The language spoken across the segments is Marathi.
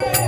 Yeah.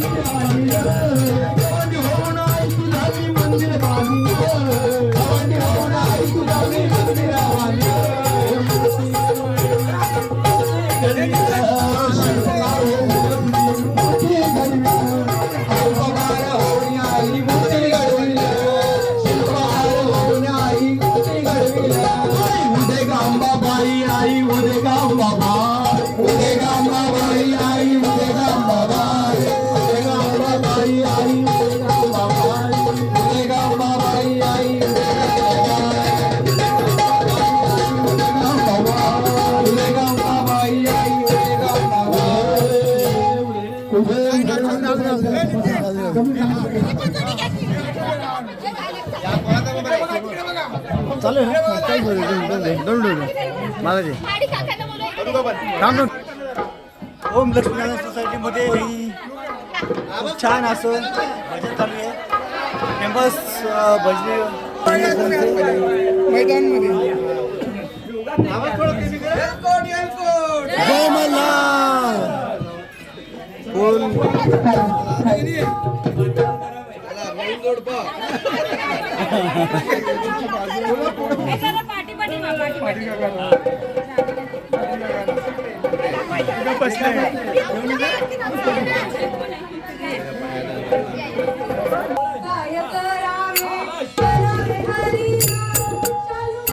काही बोलू दोन दे दोन दोन मागाचे थांब थांब. ओम लक्ष्मीनारायण सोसायटीमध्ये खूप छान असं भजन चालू आहे. फेमस भजनी जय मल्हार. बोल. पाठी पाठी पाठी पाठी.